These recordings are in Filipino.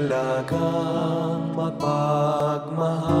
talagang mapagmahal.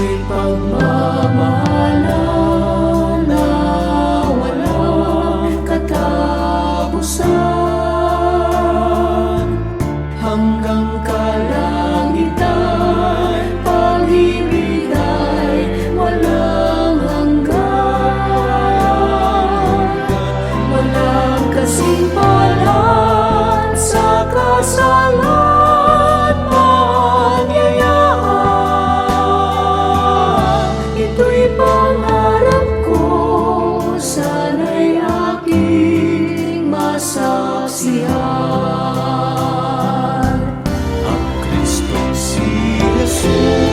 ako'y soon.